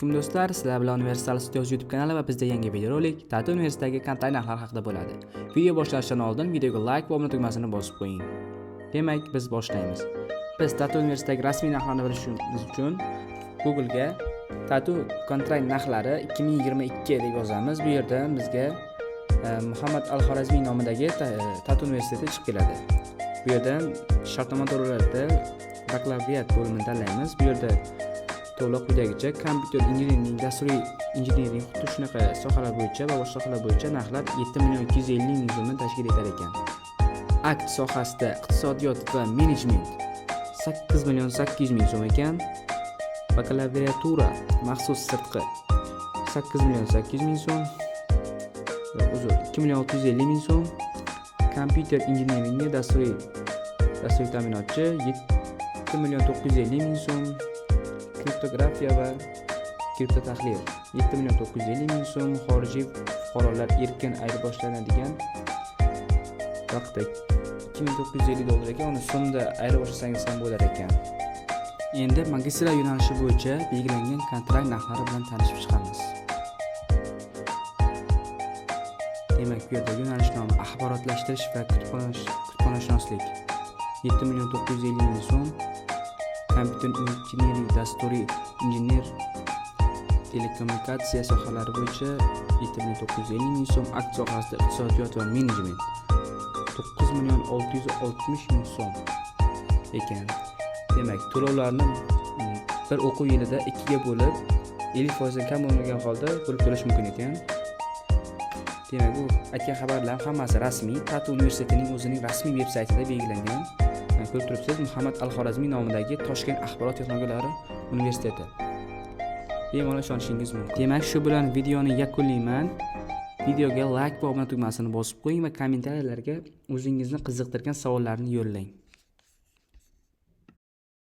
alaykum do'stlar sizlar bilan universal studios youtube kanali va bizda yangi videorolik tatu universitetidagi kontrakt narxlar haqida bo'ladi. Video boshlashdan oldin videoga like va obuna tugmasini bosib qo'ying. Demak biz boshlaymiz. Biz tatu universitetidagi rasmiy narxlarni bilishimiz uchun googlega tatu kontrakt narxlari 2022 deb yozamiz. Bu yerda bizga e, muhammad al xorazmiy nomidagi e, tatu universiteti chiqib keladi. Bu yerdan shartnoma to'lovlarida bakalavriat bo'limini tanlaymiz. Bu yerda to'liq quyidagicha kompyuter injiniring dasturiy injiniring xuddi shunaqa sohalar bo'yicha va boshqa sohalar bo'yicha narxlar 7 million 250 ming so'mni tashkil etar ekan. Akt sohasida iqtisodiyot va menejment 8 million 800 ming so'm ekan. Bakalavriatura maxsus sirtqi 8 million 800 ming so'm Yo'q, uzr 2 million 650 ming so'm. Kompyuter injiniringi dasturiy dasturiy ta'minotchi 7 million 950 ming so'm. Kriptografiya va kripto tahlil 7 million 950 ming so'm xorijiy fuqarolar erkin ayirboshlashlanadigan vaqtda 2950 dollar ekan uni so'mda ayirboshlasangiz ham bo'lar ekan. Endi magistrlar yo'nalishi bo'yicha belgilangan kontrakt narxlari bilan tanishib chiqamiz. Demak bu yerda yo'nalish nomi axborotlashtirish va kutubxonashunoslik. 7 million 950 ming so'm kompyuter injiniring dasturiy injener telekommunikatsiya sohalari bo'yicha yetti million 950 ming so'm akt sohasida iqtisodiyot va menejment 9 million 660 ming so'm ekan. Demak to'lovlarni mm, bir o'quv yilida ikkiga bo'lib 50 foizdan kam bo'lmagan holda bo'lib to'lash mumkin ekan. Demak bu aytgan xabarlar hammasi rasmiy. Tatu universitetining o'zining rasmiy veb saytida belgilangan. Ko'rib turibsiz muhammad al xorazmiy nomidagi toshkent axborot texnologiyalari universiteti. Bemalol ishonishingiz mumkin. Demak shu bilan videoni yakunlayman. Videoga layk va obuna tugmasini bosib qo'ying va kommentariyalarga o'zingizni qiziqtirgan savollarni yo'llang.